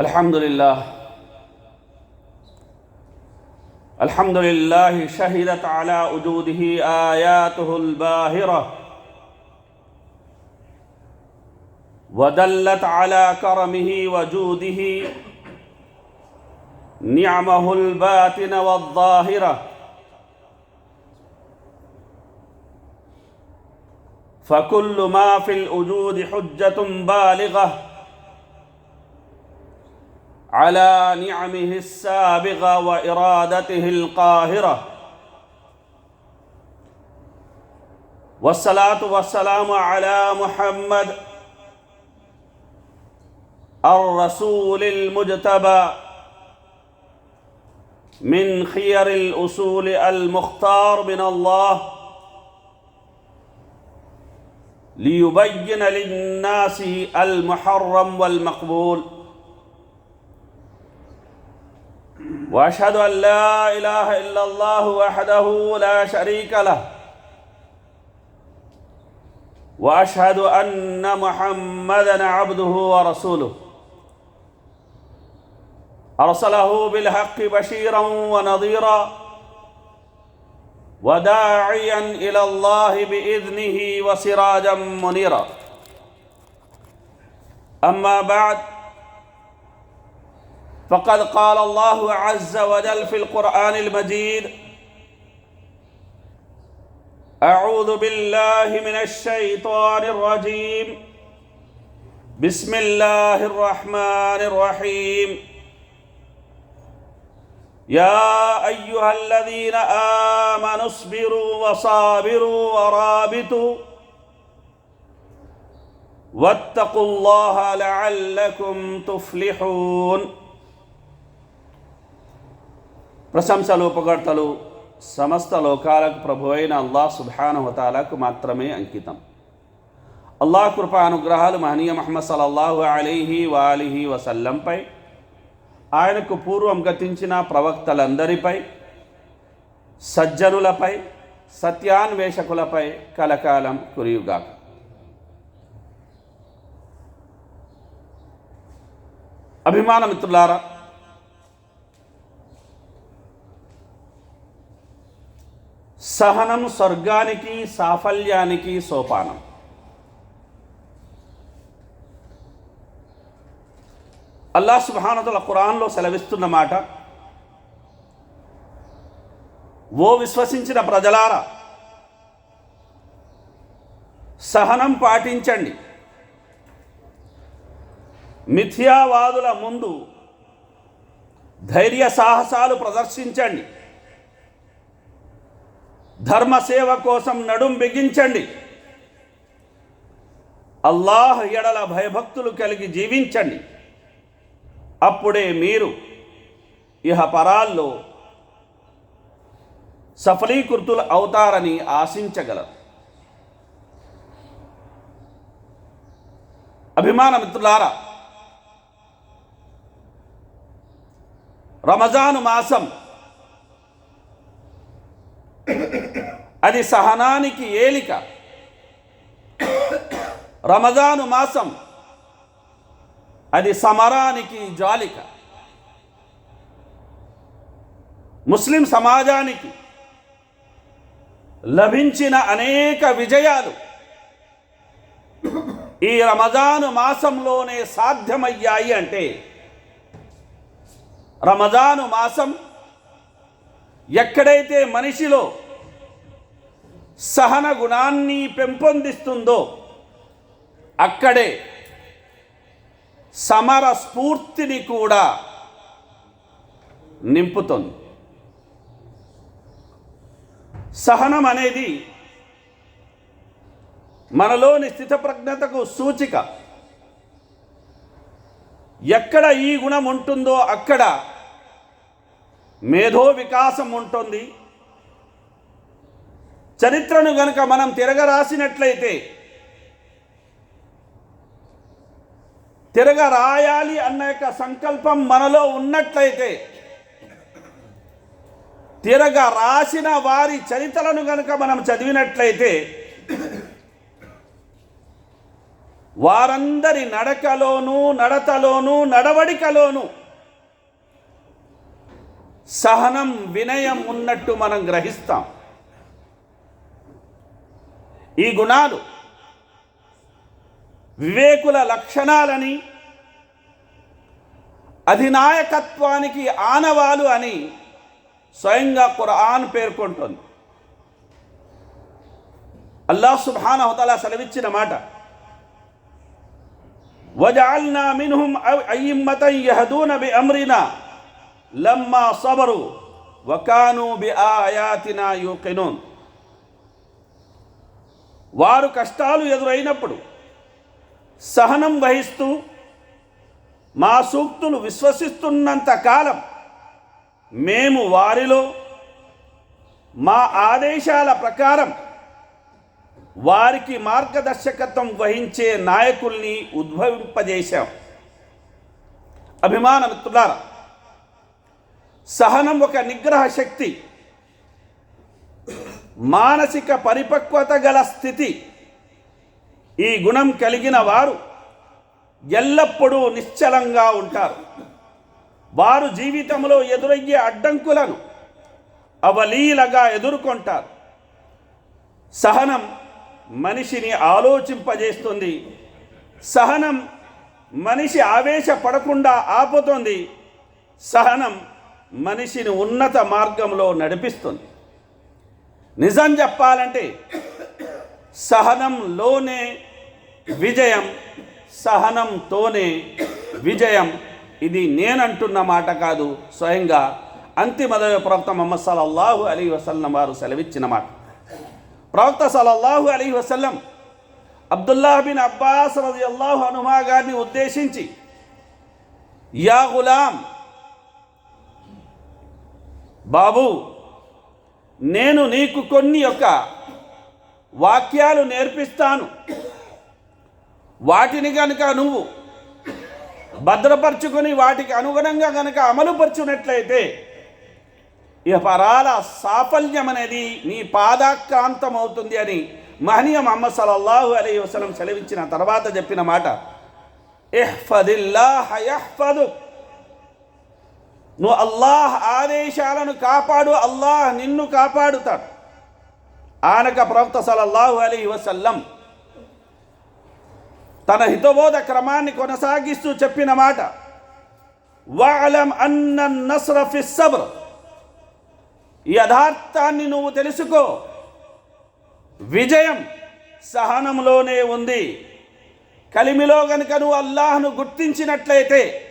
الحمد لله الحمد لله شهدت على وجوده آياته الباهرة. ودلت على كرمه وجوده. نعمه الباطن والظاهرة. فكل ما في الوجود حجة بالغة. على نعمه السابغة وإرادته القاهرة. والصلاة والسلام على محمد الرسول المجتبى من خير الأصول المختار من الله. ليبين للناس المحرم والمقبول. وأشهد أن لا إله إلا الله وحده لا شريك له. وأشهد أن محمدا عبده ورسوله. أرسله بالحق بشيرا ونظيرا وداعيا إلى الله بإذنه وسراجا منيرا. أما بعد فقد قال الله عز وجل في القرآن المجيد أعوذ بالله من الشيطان الرجيم. بسم الله الرحمن الرحيم. يا أيها الذين آمنوا اصبروا وصابروا ورابطوا واتقوا الله لعلكم تفلحون. ప్రశంసలు పొగడ్తలు సమస్త లోకాలకు ప్రభు అయిన అల్లాహ్ సుబానుహతాలకు మాత్రమే అంకితం. అల్లాహ్ కృప అనుగ్రహాలు మహనీయ మహమ్మద్ సలల్లాహు అలీహి వాలిహి వసల్లంపై ఆయనకు పూర్వం గతించిన ప్రవక్తలందరిపై సజ్జనులపై సత్యాన్వేషకులపై కలకాలం కురియుగాక. అభిమాన సహనం స్వర్గానికి సాఫల్యానికి సోపానం. అల్లా సుబానతుల ఖురాన్లో సెలవిస్తున్న మాట ఓ విశ్వసించిన ప్రజలారా సహనం పాటించండి. మిథ్యావాదుల ముందు ధైర్య సాహసాలు ప్రదర్శించండి. ధర్మసేవ కోసం నడుం బిగించండి. అల్లాహ్ ఎడల భయభక్తులు కలిగి జీవించండి. అప్పుడే మీరు ఇహ పరాల్లో సఫలీకృతులు అవుతారని ఆశించగలరు. అభిమాన మిత్రులారా రమజాను మాసం అది సహనానికి ఏలిక. రమజాను మాసం అది సమరానికి జాలిక. ముస్లిం సమాజానికి లభించిన అనేక విజయాలు ఈ రమజాను మాసంలోనే సాధ్యమయ్యాయి అంటే రమజాను మాసం ఎక్కడైతే మనిషిలో సహన గుణాన్ని పెంపొందిస్తుందో అక్కడే సమర స్ఫూర్తిని కూడా నింపుతుంది. సహనం అనేది మనలోని స్థితప్రజ్ఞతకు సూచిక. ఎక్కడ ఈ గుణం ఉంటుందో అక్కడ మేధో వికాసం ఉంటుంది. చరిత్రను గనుక మనం తిరగరాసినట్లయితే తిరగరాయాలి అన్న యొక్క సంకల్పం మనలో ఉన్నట్లయితే తిరగ రాసిన వారి చరిత్రను గనుక మనం చదివినట్లయితే వారందరి నడకలోనూ నడతలోనూ నడవడికలోనూ సహనం వినయం ఉన్నట్టు మనం గ్రహిస్తాం. ఈ గుణాలు వివేకుల లక్షణాలని అధినాయకత్వానికి ఆనవాలు అని స్వయంగా ఖురాన్ పేర్కొంటుంది. అల్లాహ్ సుబ్హానహుతల సెలవిచ్చిన మాట వజాల్నా మిన్హుం అయ్యిమ్మతం యహదూన బి అమ్రినా లమ్మా సబరు వకాను బి ఆయాతినా యూకినూన్. వారు కష్టాలు ఎదురైనప్పుడు సహనం వహిస్తూ మా సూక్తులు విశ్వసిస్తున్నంత కాలం మేము వారిలో మా ఆదేశాల ప్రకారం వారికి మార్గదర్శకత్వం వహించే నాయకుల్ని ఉద్భవింపజేశాం. అభిమాన మిత్రులారా సహనం ఒక నిగ్రహ శక్తి. మానసిక పరిపక్వత గల స్థితి. ఈ గుణం కలిగిన వారు ఎల్లప్పుడూ నిశ్చలంగా ఉంటారు. వారు జీవితంలో ఎదురయ్యే అడ్డంకులను అవలీలగా ఎదుర్కొంటారు. సహనం మనిషిని ఆలోచింపజేస్తుంది. సహనం మనిషి ఆవేశపడకుండా ఆపుతుంది. సహనం మనిషిని ఉన్నత మార్గంలో నడిపిస్తుంది. నిజం చెప్పాలంటే సహనంలోనే విజయం సహనంతోనే విజయం. ఇది నేనంటున్న మాట కాదు స్వయంగా అంతిమదవ ప్రవక్త మొహమ్మద్ సలల్లాహు అలీ వసల్లం వారు సెలవిచ్చిన మాట. ప్రవక్త సలల్లాహు అలీ వసల్లం అబ్దుల్లాహ్ బిన్ అబ్బాస్ రజి అల్లాహు హనుమా గారిని ఉద్దేశించి యా గులాం బాబు నేను నీకు కొన్ని యొక్క వాక్యాలు నేర్పిస్తాను. వాటిని కనుక నువ్వు భద్రపరుచుకొని వాటికి అనుగుణంగా కనుక అమలుపరుచున్నట్లయితే ఇక పరాల సాఫల్యం అనేది నీ పాదాక్రాంతం అవుతుంది అని మహనీయ మహమ్మద్ సలల్లాహు అలీ వసలం సెలవిచ్చిన తర్వాత చెప్పిన మాట ఇహ్ఫదిల్లాహ యహ్ఫదు. నువ్వు అల్లాహ్ ఆదేశాలను కాపాడు అల్లాహ్ నిన్ను కాపాడుతాడు. ఆనక ప్రవక్త సలల్లాహు అలీ వసల్లం తన హితబోధ క్రమాన్ని కొనసాగిస్తూ చెప్పిన మాట వాలం అన్న నస్ర యథార్థాన్ని నువ్వు తెలుసుకో. విజయం సహనంలోనే ఉంది. కలిమిలో గనుక నువ్వు అల్లాహ్ను గుర్తించినట్లయితే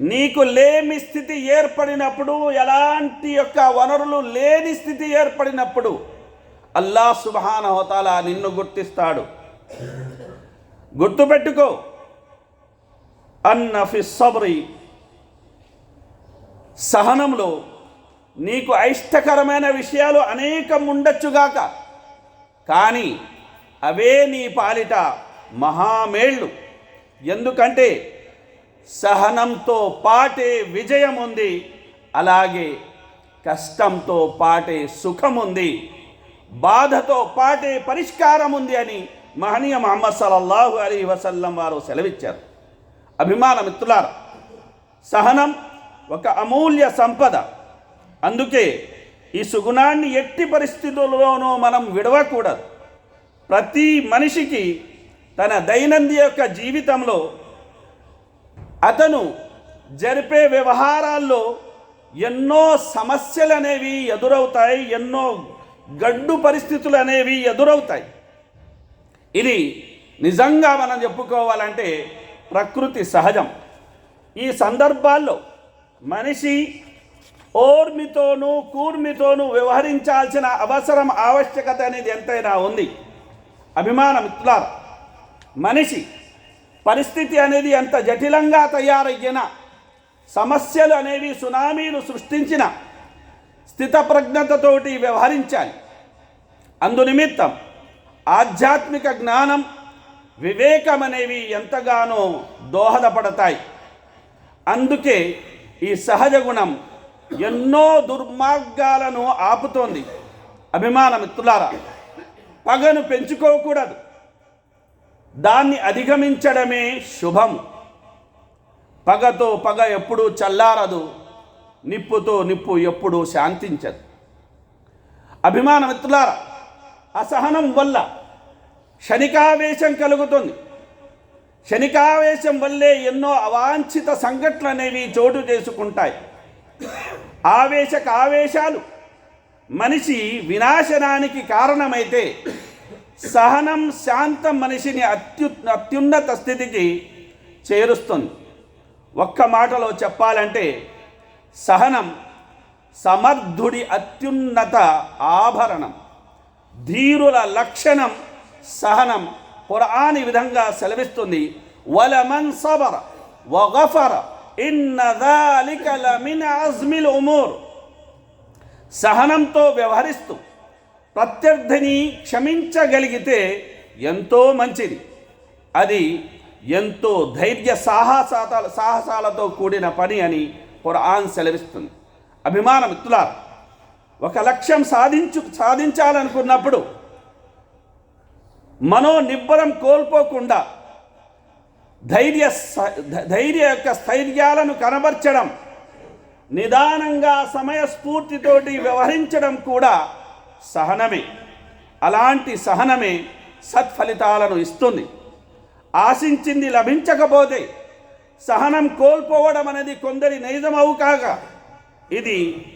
నీకు లేమి స్థితి ఏర్పడినప్పుడు ఎలాంటి యొక్క వనరులు లేని స్థితి ఏర్పడినప్పుడు అల్లాహ్ సుబహాన హోతాలా నిన్ను గుర్తిస్తాడు. గుర్తుపెట్టుకో. అన్న సబరి. సహనంలో నీకు అయిష్టకరమైన విషయాలు అనేకం ఉండొచ్చుగాక కానీ అవే నీ పాలిట మహామేళ్ళు. ఎందుకంటే సహనంతో పాటే విజయం ఉంది అలాగే కష్టంతో పాటే సుఖం ఉంది బాధతో పాటే పరిష్కారం ఉంది అని మహనీయ మహమ్మద్ సలల్లాహు అలీ వసల్లం వారు సెలవిచ్చారు. అభిమాన మిత్రులార సహనం ఒక అమూల్య సంపద. అందుకే ఈ సుగుణాన్ని ఎట్టి పరిస్థితుల్లోనూ మనం విడవకూడదు. ప్రతి మనిషికి తన దైనందిన యొక్క జీవితంలో అతను జరిపే వ్యవహారాల్లో ఎన్నో సమస్యలు అనేవి ఎదురవుతాయి ఎన్నో గడ్డు పరిస్థితులు అనేవి ఎదురవుతాయి. ఇది నిజంగా మనం చెప్పుకోవాలంటే ప్రకృతి సహజం. ఈ సందర్భాల్లో మనిషి ఓర్మితోనూ కూర్మితోనూ వ్యవహరించాల్సిన అవసరం ఆవశ్యకత అనేది ఎంతైనా ఉంది. అభిమాన మిత్రులారా మనిషి పరిస్థితి అనేది ఎంత జటిలంగా తయారయ్యిన సమస్యలు అనేవి సునామీలు సృష్టించిన స్థితప్రజ్ఞతతోటి వ్యవహరించాలి. అందునిమిత్తం ఆధ్యాత్మిక జ్ఞానం వివేకం అనేవి ఎంతగానో దోహదపడతాయి. అందుకే ఈ సహజ గుణం ఎన్నో దుర్మార్గాలను ఆపుతోంది. అభిమాన మిత్రులారా పగను పెంచుకోకూడదు. దాన్ని అధిగమించడమే శుభం. పగతో పగ ఎప్పుడూ చల్లారదు నిప్పుతో నిప్పు ఎప్పుడూ శాంతించదు. అభిమాన మిత్రులారా అసహనం వల్ల క్షణికావేశం కలుగుతుంది. క్షణికావేశం వల్లే ఎన్నో అవాంఛిత సంఘటనలు అనేవి చోటు చేసుకుంటాయి. ఆవేశక ఆవేశాలు మనిషి వినాశనానికి కారణమైతే సహనం శాంత మనిషిని అత్యు అత్యున్నత స్థితికి చేరుస్తుంది. ఒక్క మాటలో చెప్పాలంటే సహనం సమర్థుడి అత్యున్నత ఆభరణం. ధీరుల లక్షణం సహనం. ఖురాన్ ఈ విధంగా సెలవిస్తుంది వలమన్ సబర వగఫర ఇన్నదాలికల మిన్ అజ్మిల్ ఉమూర్. సహనంతో వ్యవహరిస్తూ ప్రత్యర్థిని క్షమించగలిగితే ఎంతో మంచిది. అది ఎంతో ధైర్య సాహసాల సాహసాలతో కూడిన పని అని ఖురాన్ సెలవిస్తుంది. అభిమాన మిత్రులారు ఒక లక్ష్యం సాధించు సాధించాలనుకున్నప్పుడు మనో నిబ్బరం కోల్పోకుండా ధైర్య ధైర్య యొక్క స్థైర్యాలను కనబర్చడం నిదానంగా సమయస్ఫూర్తితోటి వ్యవహరించడం కూడా సహనమే. అలాంటి సహనమే సత్ఫలితాలను ఇస్తుంది. ఆశించింది లభించకపోతే సహనం కోల్పోవడం అనేది కొందరి నైజమవు కాగా ఇది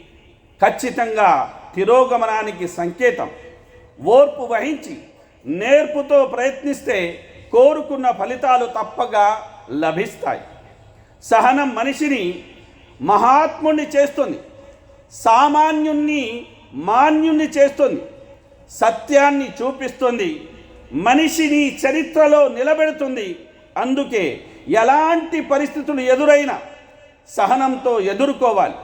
ఖచ్చితంగా తిరోగమనానికి సంకేతం. ఓర్పు వహించి నేర్పుతో ప్రయత్నిస్తే కోరుకున్న ఫలితాలు తప్పగా లభిస్తాయి. సహనం మనిషిని మహాత్ముణ్ణి చేస్తుంది. సామాన్యుణ్ణి మాన్యుణ్ణి చేస్తుంది సత్యాన్ని చూపిస్తుంది మనిషిని చరిత్రలో నిలబెడుతుంది. అందుకే ఎలాంటి పరిస్థితులు ఎదురైనా సహనంతో ఎదుర్కోవాలి.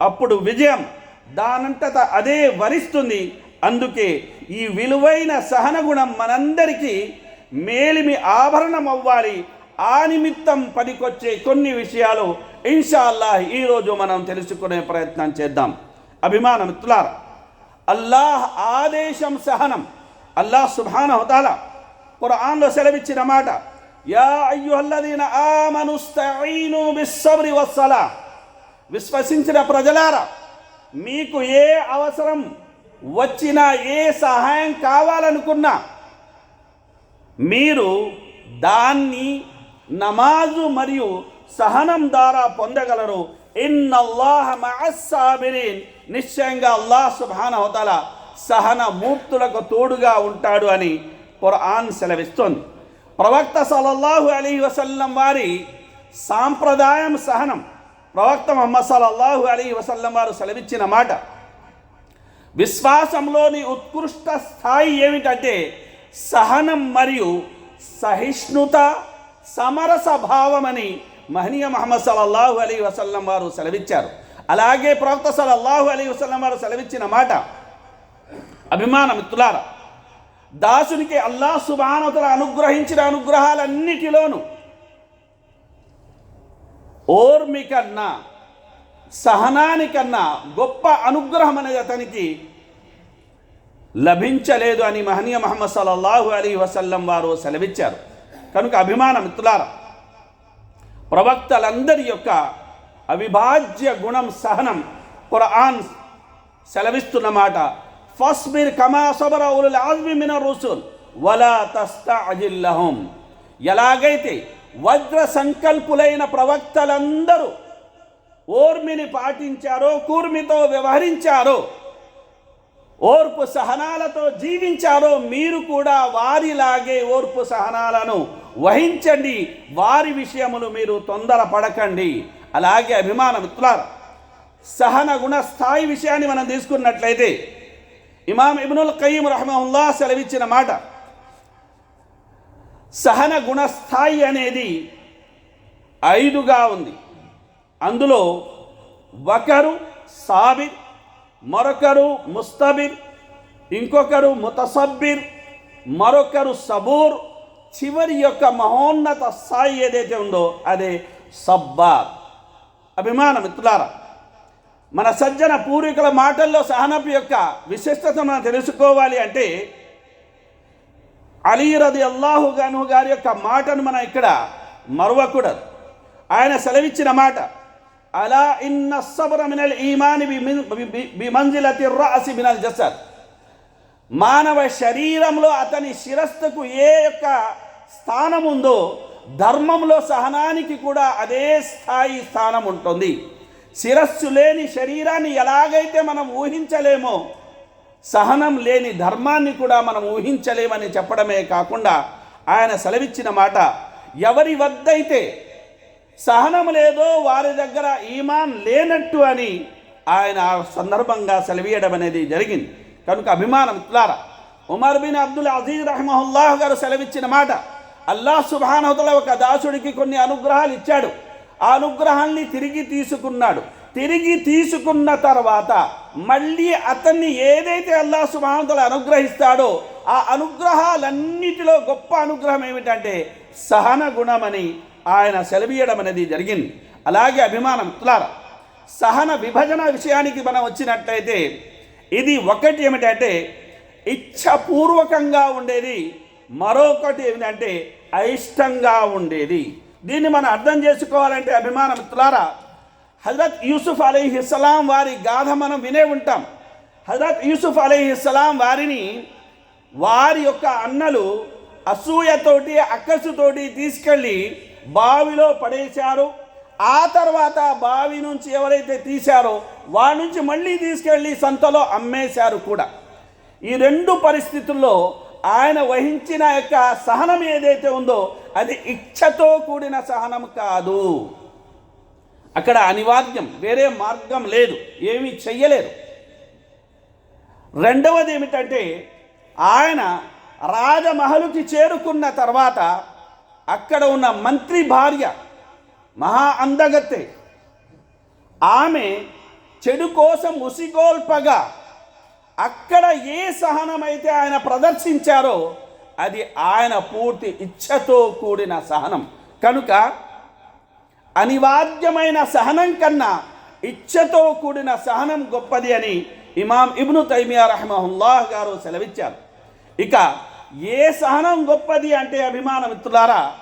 అప్పుడు విజయం దానంతట అదే వరిస్తుంది. అందుకే ఈ విలువైన సహన గుణం మనందరికీ మేలిమి ఆభరణం అవ్వాలి ఆ నిమిత్తం పనికొచ్చే కొన్ని విషయాలు ఇన్షా ఈరోజు మనం తెలుసుకునే ప్రయత్నం చేద్దాం. అభిమాన మిత్రులారా అల్లాహ్ ఆదేశం సహనం. అల్లాహ్ సుభాన హుతాల ఖురాన్లో సెలవిచ్చిన మాట యా అయ్యుహల్లదీన ఆమనుస్తఈను బిస్సబ్రి వస్సలా. విశ్వసించిన ప్రజలారా మీకు ఏ అవసరం వచ్చినా ఏ సహాయం కావాలనుకున్నా మీరు దాన్ని నమాజు మరియు సహనం ద్వారా పొందగలరు. ఇన్నల్లాహ మఅస్సాబిరీన్. నిశ్చయంగా అల్లాహ్ సుభాన అవతల సహన మూర్తులకు తోడుగా ఉంటాడు అని ఖురాన్ సెలవిస్తోంది. ప్రవక్త సల్లల్లాహు అలీ వసల్లం వారి సాంప్రదాయం సహనం. ప్రవక్త మొహమ్మద్ సలల్లాహు అలీ వసల్లం వారు సెలవిచ్చిన మాట విశ్వాసంలోని ఉత్కృష్ట స్థాయి ఏమిటంటే సహనం మరియు సహిష్ణుత సమరస భావమని మహనీయ మహమ్మద్ సలల్లాహు అలీ వసల్లం వారు సెలవిచ్చారు. అలాగే ప్రవక్త సలల్లాహు అలీ వసల్లం వారు సెలవిచ్చిన మాట అభిమాన మిత్రులారా దాసునికి అల్లా సుబానతల అనుగ్రహించిన అనుగ్రహాలన్నిటిలోనూ ఓర్మి కన్నా సహనానికన్నా గొప్ప అనుగ్రహం అనేది అతనికి లభించలేదు అని మహనీయ మహమ్మద్ సల్లల్లాహు అలీ వసల్లం వారు సెలవిచ్చారు. కనుక అభిమాన మిత్రులారా ప్రవక్తలందరి యొక్క అవిభాజ్య గుణం సహనం ఖురాన్ సెలవిస్తున్న మాట ఫస్బిర్ కమా సబర ఉలుల్ ఆజ్మి మిన రుసుల్ వలా తస్తఅజిల్ లహుం ఎలాగైతే వజ్ర సంకల్పులైన ప్రవక్తలందరూ ఓర్మిని పాటించారో కూర్మితో వ్యవహరించారో ఓర్పు సహనాలతో జీవించారో మీరు కూడా వారిలాగే ఓర్పు సహనాలను వహించండి. వారి విషయములు మీరు తొందర పడకండి అలాగే అభిమాన మిత్రులారు సహన గుణ స్థాయి విషయాన్ని మనం తీసుకున్నట్లయితే ఇమాం ఇబ్నుల్ కయీం రహమహుల్లా సెలవిచ్చిన మాట సహన గుణ స్థాయి అనేది ఐదుగా ఉంది. అందులో ఒకరు సాబిర్ మరొకరు ముస్తబిర్ ఇంకొకరు ముతసబ్బిర్ మరొకరు సబూర్ చివరి యొక్క మహోన్నత స్థాయి ఏదైతే ఉందో అదే సబ్బార్ అభిమాన మిత్రులారా మన సజ్జన పూర్వీకుల మాటల్లో సహనపు యొక్క విశిష్టత మనం తెలుసుకోవాలి అంటే అలీ రది అల్లాహు గను గారి యొక్క మాటను మనం ఇక్కడ మరవకూడదు ఆయన సెలవిచ్చిన మాట అలా ఇన్న సబర మినల్ ఈమాని బిమంజిలతి రాసి మినల్ జసద్ మానవ శరీరంలో అతని శిరస్సుకు ఏ యొక్క స్థానం ఉందో ధర్మంలో సహనానికి కూడా అదే స్థాయి స్థానం ఉంటుంది. శిరస్సు లేని శరీరాన్ని ఎలాగైతే మనం ఊహించలేమో సహనం లేని ధర్మాన్ని కూడా మనం ఊహించలేమని చెప్పడమే కాకుండా ఆయన సెలవిచ్చిన మాట ఎవరి వద్దైతే సహనం లేదో వారి దగ్గర ఈమాన్ లేనట్టు అని ఆయన ఆ సందర్భంగా సెలవీయడం అనేది జరిగింది. కనుక అభిమానం ఇట్లారా? ఉమర్ బిన్ అబ్దుల్ అజీజ్ రహమహుల్లాహ్ గారు సెలవిచ్చిన మాట అల్లాహ్ సుభానవతల ఒక దాసుడికి కొన్ని అనుగ్రహాలు ఇచ్చాడు. ఆ అనుగ్రహాన్ని తిరిగి తీసుకున్నాడు. తిరిగి తీసుకున్న తర్వాత మళ్ళీ అతన్ని ఏదైతే అల్లాహ్ సుభానతలు అనుగ్రహిస్తాడో ఆ అనుగ్రహాలన్నిటిలో గొప్ప అనుగ్రహం ఏమిటంటే సహన గుణమని ఆయన సెలవీయడం అనేది జరిగింది. అలాగే అభిమానం ఇట్లారా? సహన విభజన విషయానికి మనం వచ్చినట్లయితే ఇది ఒకటి ఏమిటంటే ఇచ్ఛపూర్వకంగా ఉండేది మరొకటి ఏమిటంటే అయిష్టంగా ఉండేది. దీన్ని మనం అర్థం చేసుకోవాలంటే అభిమాన మిత్రులారా హజరత్ యూసుఫ్ అలీహిస్సలాం వారి గాథ మనం వినే ఉంటాం. హజరత్ యూసుఫ్ అలీహిస్సలాం వారిని వారి యొక్క అన్నలు అసూయతోటి అక్కసుతోటి తీసుకెళ్ళి బావిలో పడేశారు. ఆ తర్వాత బావి నుంచి ఎవరైతే తీశారో వాడి నుంచి మళ్ళీ తీసుకెళ్ళి సంతలో అమ్మేశారు కూడా. ఈ రెండు పరిస్థితుల్లో ఆయన వహించిన యొక్క సహనం ఏదైతే ఉందో అది ఇచ్ఛతో కూడిన సహనం కాదు. అక్కడ అనివార్యం వేరే మార్గం లేదు ఏమీ చెయ్యలేరు రెండవది ఏమిటంటే ఆయన రాజమహలుకి చేరుకున్న తర్వాత అక్కడ ఉన్న మంత్రి భార్య మహా అందగత్తె. ఆమె చెడు కోసం ఉసిగోల్పగా అక్కడ ఏ సహనమైతే ఆయన ప్రదర్శించారో అది ఆయన పూర్తి ఇచ్ఛతో కూడిన సహనం. కనుక అనివార్యమైన సహనం కన్నా ఇచ్ఛతో కూడిన సహనం గొప్పది అని ఇమాం ఇబ్ను తైమియా రహమహుల్లాహ్ గారు సెలవిచ్చారు. ఇక ఏ సహనం గొప్పది అంటే అభిమాన మిత్రులారా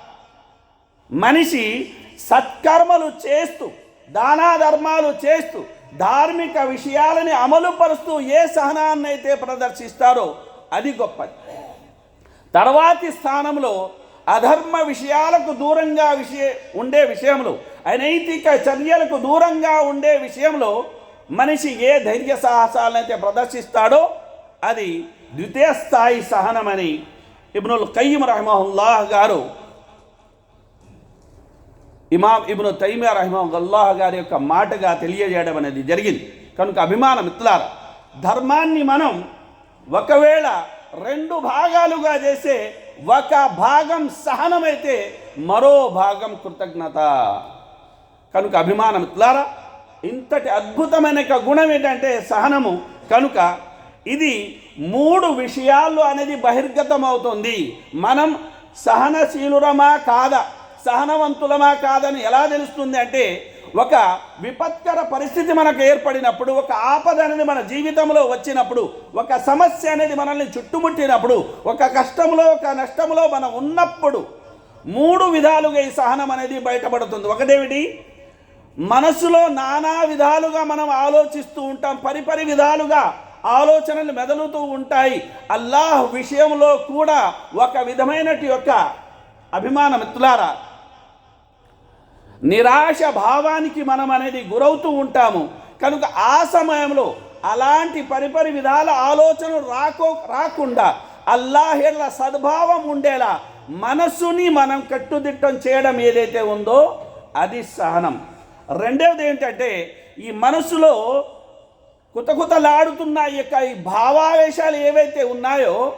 మనిషి సత్కర్మలు చేస్తూ దానా ధర్మాలు చేస్తూ ధార్మిక విషయాలని అమలు పరుస్తూ ఏ సహనాన్ని అయితే ప్రదర్శిస్తారో అది గొప్పది. తర్వాతి స్థానంలో అధర్మ విషయాలకు దూరంగా విషయ ఉండే విషయంలో అనైతిక చర్యలకు దూరంగా ఉండే విషయంలో మనిషి ఏ ధైర్య సాహసాలనైతే ప్రదర్శిస్తాడో అది ద్వితీయ స్థాయి సహనమని ఇబ్నుల్ కయ్యం రహమహుల్లాహ్ గారు ఇమాం ఇబ్ను తైమియా రహమహుల్లాహ్ గారి యొక్క మాటగా తెలియజేయడం అనేది జరిగింది. కనుక అభిమాన మిత్రులార ధర్మాన్ని మనం ఒకవేళ రెండు భాగాలుగా చేసే ఒక భాగం సహనమైతే మరో భాగం కృతజ్ఞత. కనుక అభిమాన మిత్రులారా ఇంతటి అద్భుతమైన గుణం ఏంటంటే సహనము. కనుక ఇది మూడు విషయాల్లో అనేది బహిర్గతం అవుతుంది మనం సహనశీలురమా కాదా? సహనవంతులమా కాదని ఎలా తెలుస్తుంది అంటే ఒక విపత్కర పరిస్థితి మనకు ఏర్పడినప్పుడు ఒక ఆపద అనేది మన జీవితంలో వచ్చినప్పుడు ఒక సమస్య అనేది మనల్ని చుట్టుముట్టినప్పుడు ఒక కష్టంలో ఒక నష్టంలో మనం ఉన్నప్పుడు మూడు విధాలుగా ఈ సహనం అనేది బయటపడుతుంది. ఒకటేమిటి? మనసులో నానా విధాలుగా మనం ఆలోచిస్తూ ఉంటాం. పరిపరి విధాలుగా ఆలోచనలు మెదలుతూ ఉంటాయి. అల్లాహ్ విషయంలో కూడా ఒక విధమైనటి యొక్క అభిమాన మిత్రులారా నిరాశ భావానికి మనం అనేది గురవుతూ ఉంటాము. కనుక ఆ సమయంలో అలాంటి పరిపరి విధాల ఆలోచనలు రాకో రాకుండా అల్లాహిర్ల సద్భావం ఉండేలా మనసుని మనం కట్టుదిట్టం చేయడం ఏదైతే ఉందో అది సహనం. రెండవది ఏంటంటే ఈ మనసులో కుతకుతలాడుతున్న ఈ యొక్క ఈ భావావేశాలు ఏవైతే ఉన్నాయో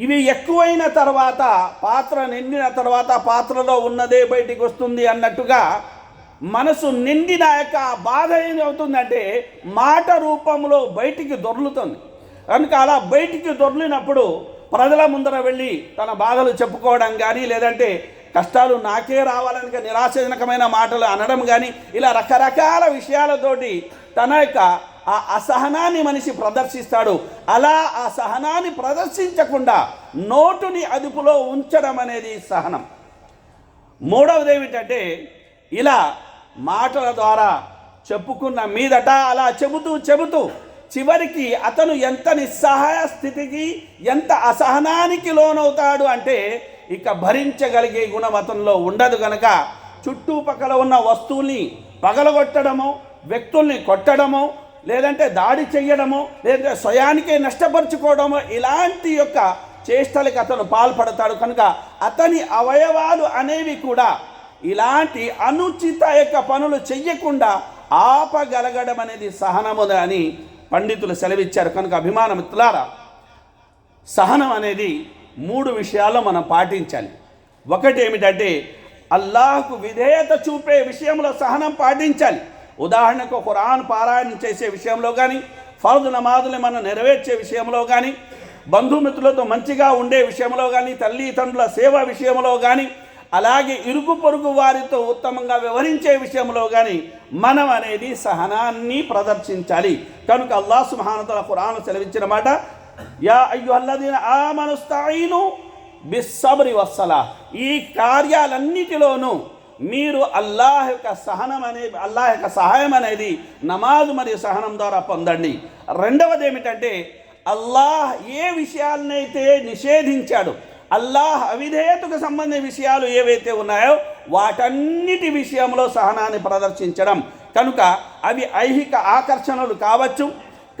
ఇవి ఎక్కువైన తర్వాత పాత్ర నిండిన తర్వాత పాత్రలో ఉన్నదే బయటికి వస్తుంది అన్నట్టుగా మనసు నిండిన యొక్క బాధ ఏమవుతుందంటే మాట రూపంలో బయటికి దొర్లుతుంది. కనుక అలా బయటికి దొర్లినప్పుడు ప్రజల ముందర వెళ్ళి తన బాధలు చెప్పుకోవడం కానీ లేదంటే కష్టాలు నాకే రావాలని నిరాశజనకమైన మాటలు అనడం కానీ ఇలా రకరకాల విషయాలతోటి తన యొక్క ఆ అసహనాన్ని మనిషి ప్రదర్శిస్తాడు. అలా ఆ సహనాన్ని ప్రదర్శించకుండా నోటుని అదుపులో ఉంచడం అనేది సహనం. మూడవది ఏమిటంటే ఇలా మాటల ద్వారా చెప్పుకున్న మీదట అలా చెబుతూ చెబుతూ చివరికి అతను ఎంత నిస్సహాయ స్థితికి ఎంత అసహనానికి లోనవుతాడు అంటే ఇక భరించగలిగే గుణం అతనిలో ఉండదు గనక చుట్టుపక్కల ఉన్న వస్తువుల్ని పగలగొట్టడము వ్యక్తుల్ని కొట్టడము లేదంటే దాడి చేయడము లేదంటే స్వయానికే నష్టపరుచుకోవడము ఇలాంటి యొక్క చేష్టలకు అతను పాల్పడతాడు. కనుక అతని అవయవాలు అనేవి కూడా ఇలాంటి అనుచిత యొక్క పనులు చెయ్యకుండా ఆపగలగడం అనేది సహనము అని పండితులు సెలవిచ్చారు. కనుక అభిమాన మిత్రులారా సహనం అనేది మూడు విషయాల్లో మనం పాటించాలి. ఒకటి ఏమిటంటే అల్లాహకు విధేయత చూపే విషయంలో సహనం పాటించాలి. ఉదాహరణకు ఖురాన్ పారాయణం చేసే విషయంలో కానీ ఫర్జ్ నమాజులు మనం నెరవేర్చే విషయంలో కానీ బంధుమిత్రులతో మంచిగా ఉండే విషయంలో కానీ తల్లిదండ్రుల సేవ విషయంలో కానీ అలాగే ఇరుగు పొరుగు వారితో ఉత్తమంగా వ్యవహరించే విషయంలో కానీ మనం అనేది సహనాన్ని ప్రదర్శించాలి. కనుక అల్లా సుబ్హానహు ఖురాన్ సెలవించిన మాట యా అయ్యుహల్లదీన ఆమనుస్తాయిను బిస్సబరి వస్సలా ఈ కార్యాలన్నిటిలోనూ మీరు అల్లాహ్ యొక్క సహనం అనే అల్లాహ్ యొక్క సహాయం అనేది నమాజ్ మరియు సహనం ద్వారా పొందండి. రెండవది ఏమిటంటే అల్లాహ్ ఏ విషయాలనైతే నిషేధించాడు అల్లాహ్ అవిధేయతకు సంబంధించిన విషయాలు ఏవైతే ఉన్నాయో వాటన్నిటి విషయంలో సహనాన్ని ప్రదర్శించడం. కనుక అవి ఐహిక ఆకర్షణలు కావచ్చు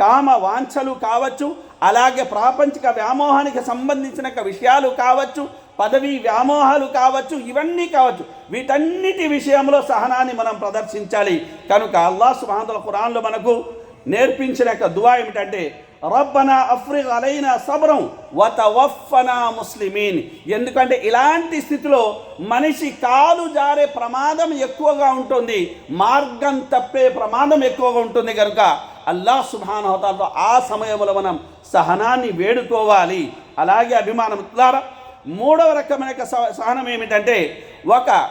కామ వాంఛలు కావచ్చు అలాగే ప్రాపంచిక వ్యామోహానికి సంబంధించిన విషయాలు కావచ్చు పదవి వ్యామోహాలు కావచ్చు ఇవన్నీ కావచ్చు. వీటన్నిటి విషయంలో సహనాన్ని మనం ప్రదర్శించాలి. కనుక అల్లాహ్ సుహాంతుల ఖురాన్లో మనకు నేర్పించిన యొక్క దువా ఏమిటంటే రబ్బనా అఫ్రిక్ అలైన సబరం వత వఫనా ముస్లిమీన్. ఎందుకంటే ఇలాంటి స్థితిలో మనిషి కాలు జారే ప్రమాదం ఎక్కువగా ఉంటుంది మార్గం తప్పే ప్రమాదం ఎక్కువగా ఉంటుంది కనుక అల్లాహ్ సుభానహతాలతో ఆ సమయంలో మనం సహనాన్ని వేడుకోవాలి. అలాగే అభిమానం ద్వారా మూడవ రకమైన సహనం ఏమిటంటే ఒక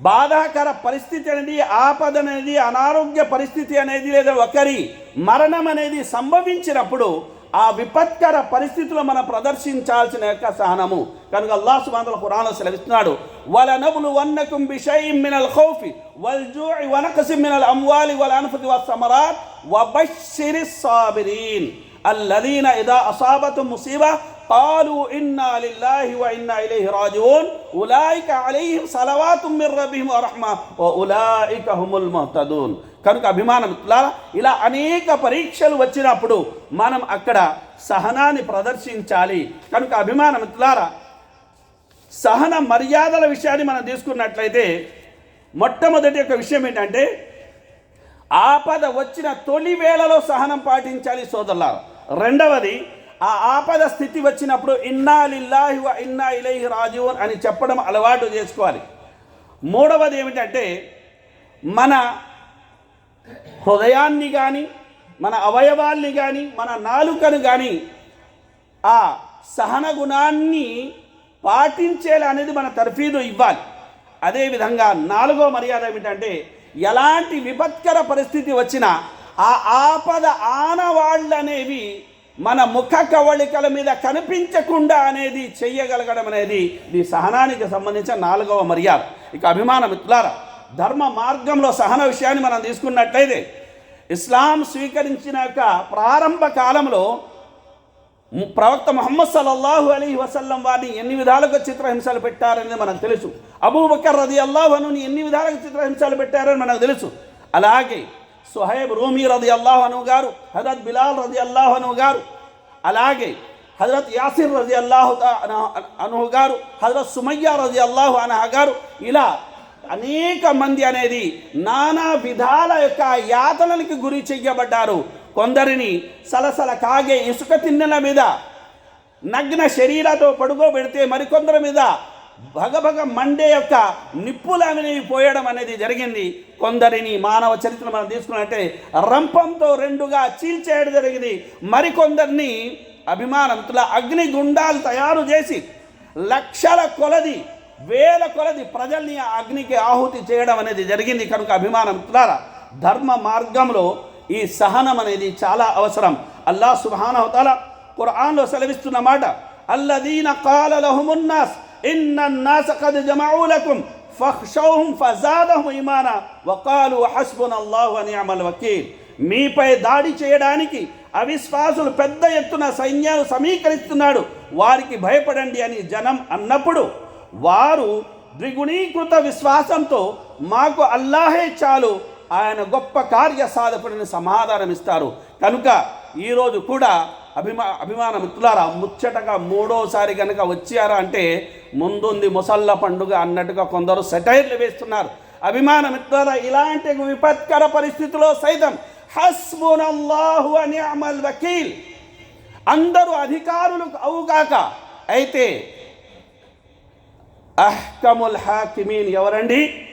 బాధాకర పరిస్థితి అనేది ఆపద అనేది అనారోగ్య పరిస్థితి అనేది లేదా ఒకరి మరణం అనేది సంభవించినప్పుడు ఆ విపత్కర పరిస్థితులు మనం ప్రదర్శించాల్సిన యొక్క సహనము. కనుక అల్లాహ్ సుబాంతల పురాణ సెలవిస్తున్నాడు వాళ్ళ నబులు వన్నకుం బిషయం మినల్ ఖౌఫి వల్ జూఇ వనకసిం మినల్ అమ్వాలి వల్ అన్ఫుతి వల్ సమరాత్ వబష్షిరి సాబిరీన్. అల్లదీన ఇదా అసాబతు ముసీబా قالوا إنا لله وإنا إليه راجعون أولئك عليهم صلوات من ربهم ورحمة وأولئك هم المهتدون కనుక అభిమానం మిత్రులారా, ఇలా అనేక పరీక్షలు వచ్చినప్పుడు మనం అక్కడ సహనాన్ని ప్రదర్శించాలి కనుక అభిమాన మిత్రులారా సహన మర్యాదల విషయాన్ని మనం తీసుకున్నట్లయితే మొట్టమొదటి యొక్క విషయం ఏంటంటే ఆపద వచ్చిన తొలి వేళలో సహనం పాటించాలి సోదరులారా రెండవది ఆ ఆపద స్థితి వచ్చినప్పుడు ఇన్నా లిల్లాహి వ ఇన్నా ఇలైహి రాజీవన్ అని చెప్పడం అలవాటు చేసుకోవాలి. మూడవది ఏమిటంటే మన హృదయాన్ని కానీ మన అవయవాల్ని కానీ మన నాలుకను కానీ ఆ సహన గుణాన్ని పాటించేలా అనేది మన తర్ఫీదు ఇవ్వాలి. అదేవిధంగా నాలుగో మర్యాద ఏమిటంటే ఎలాంటి విపత్కర పరిస్థితి వచ్చినా ఆ ఆపద ఆనవాళ్ళు అనేవి మన ముఖ కవళికల మీద కనిపించకుండా అనేది చెయ్యగలగడం అనేది నీ సహనానికి సంబంధించిన నాలుగవ మర్యాద. ఇక అభిమాన మిత్రులారా ధర్మ మార్గంలో సహన విషయాన్ని మనం తీసుకున్నట్లయితే ఇస్లాం స్వీకరించిన యొక్క ప్రారంభ కాలంలో ప్రవక్త ముహమ్మద్ సల్లల్లాహు అలీ వసల్లం వారిని ఎన్ని విధాలుగా చిత్రహింసలు పెట్టారనేది మనకు తెలుసు. అబూబకర్ రది అల్లాహనుని ఎన్ని విధాలుగా చిత్రహింసలు పెట్టారని మనకు తెలుసు. అలాగే సుహైబ్ రూమీ రది అల్లాహను గారు హజరత్ బిలాల్ రది అల్లాహను గారు అలాగే హజరత్ యాసిర్ రజి అల్లాహు అనుహు గారు హజరత్ సుమయ్య రజి అల్లాహు అనహ గారు ఇలా అనేక మంది అనేది నానా విధాల యొక్క యాతనలకి గురి చెయ్యబడ్డారు. కొందరిని సలసల కాగే ఇసుక తిన్నెల మీద నగ్న శరీరాతో పడుకోబెడితే మరికొందరి మీద భగభగ మండే యొక్క నిప్పులాగని పోయడం అనేది జరిగింది. కొందరిని మానవ చరిత్ర మనం తీసుకున్నట్టే రంపంతో రెండుగా చీల్చేయడం జరిగింది. మరికొందరిని అభిమానంతుల అగ్ని గుండాలు తయారు చేసి లక్షల కొలది వేల కొలది ప్రజల్ని అగ్నికి ఆహుతి చేయడం అనేది జరిగింది కనుక అభిమానం ధర్మ మార్గంలో ఈ సహనం అనేది చాలా అవసరం. అల్లాహ్ సుబానవతాల ఖురాన్లో సెలవిస్తున్న మాట అల్లదీన కాల లహుమున్నాస్ إن الناس قد جمعوا لكم فخشوهم فزادهم ఈమానా وقالوا حسبنا అని ونعم الوكيل మీపై దాడి చేయడానికి అవిశ్వాసులు పెద్ద ఎత్తున సైన్యాలు సమీకరిస్తున్నాడు. వారికి భయపడండి అని జనం అన్నప్పుడు వారు ద్విగుణీకృత విశ్వాసంతో మాకు అల్లాహే చాలు ఆయన గొప్ప కార్య సాధకుడిని సమాధానం ఇస్తారు కనుక ఈరోజు కూడా అభిమా అభిమాన మిత్రులారా ముచ్చటగా మూడోసారి కనుక వచ్చారా అంటే ముందుంది ముసల్ల పండుగ అన్నట్టుగా కొందరు సెటైర్లు వేస్తున్నారు. అభిమాన మిత్రులారా ఇలాంటి విపత్కర పరిస్థితిలో సైతం హస్మునల్లాహు అని అమల్ వకీల్. అందరూ అధికారులు అవుగాక అయితే అహ్కముల్ హాకిమీన్ ఎవరండి?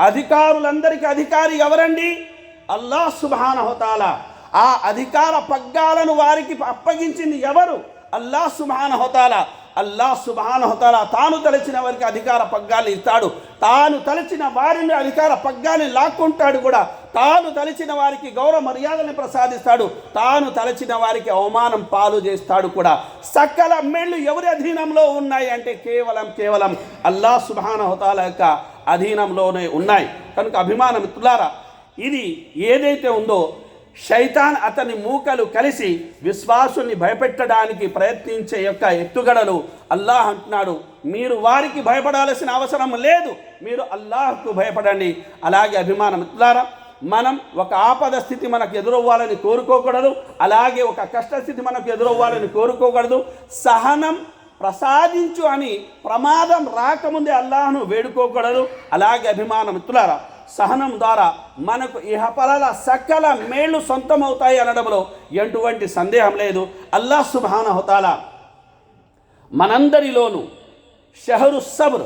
అధికారులందరికీ అధికారి ఎవరండి? అల్లాహ్ సుబానహతాల ఆ అధికార పగ్గాలను వారికి అప్పగించింది ఎవరు? అల్లాహ్ సుబానహతాల అల్లాహ్ సుబానహతాల తాను తలచిన వారికి అధికార పగ్గాలు ఇస్తాడు. తాను తలచిన వారిని అధికార పగ్గాన్ని లాక్కుంటాడు కూడా. తాను తలచిన వారికి గౌరవ మర్యాదల్ని ప్రసాదిస్తాడు. తాను తలచిన వారికి అవమానం పాలు చేస్తాడు కూడా. సకల మెళ్ళు ఎవరి అధీనంలో ఉన్నాయి అంటే కేవలం కేవలం అల్లాహ్ సుబానహతాల యొక్క అధీనంలోనే ఉన్నాయి. కనుక అభిమాన మిత్రులారా ఇది ఏదైతే ఉందో శైతాన్ అతని మూకలు కలిసి విశ్వాసుల్ని భయపెట్టడానికి ప్రయత్నించే యొక్క ఎత్తుగడలు అల్లాహ్ అంటున్నాడు. మీరు వారికి భయపడాల్సిన అవసరం లేదు. మీరు అల్లాహ్కు భయపడండి. అలాగే అభిమాన మిత్రులారా మనం ఒక ఆపద స్థితి మనకు ఎదురవ్వాలని కోరుకోకూడదు. అలాగే ఒక కష్టస్థితి మనకు ఎదురవ్వాలని కోరుకోకూడదు. సహనం ప్రసాదించు అని ప్రమాదం రాకముందే అల్లాహ్ను వేడుకోకూడదు. అలాగే అభిమాన మిత్రులారా సహనం ద్వారా మనకు ఇహపరాల సకల మేళ్ళు సొంతమవుతాయి అనడంలో ఎటువంటి సందేహం లేదు. అల్లాహ్ సుబానహతాల మనందరిలోనూ షహరు సబ్ర్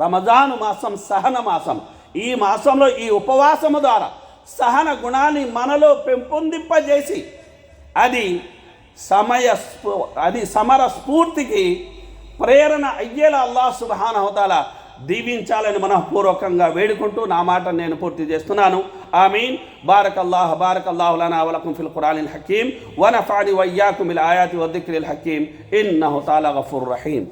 రమజాను మాసం సహన మాసం. ఈ మాసంలో ఈ ఉపవాసము ద్వారా సహన గుణాన్ని మనలో పెంపొందింపజేసి అది సమయ స్ఫూ- అది సమర స్ఫూర్తికి ప్రేరణ అయ్యేలా అల్లాహ్ సుబానహతాల దీవించాలని మనఃపూర్వకంగా వేడుకుంటూ నా మాట నేను పూర్తి చేస్తున్నాను. ఆమీన్. మీన్ బారకల్లాహ్ బారక్ అల్లాహు లనా వలకుం ఫిల్ ఖురానిల్ హకీం. వనఫాని వయ్యాకుం బిల్ ఆయాతి వద్దిక్రిల్ హకీం. ఇన్నహు తాలా గఫూర్ రహీం.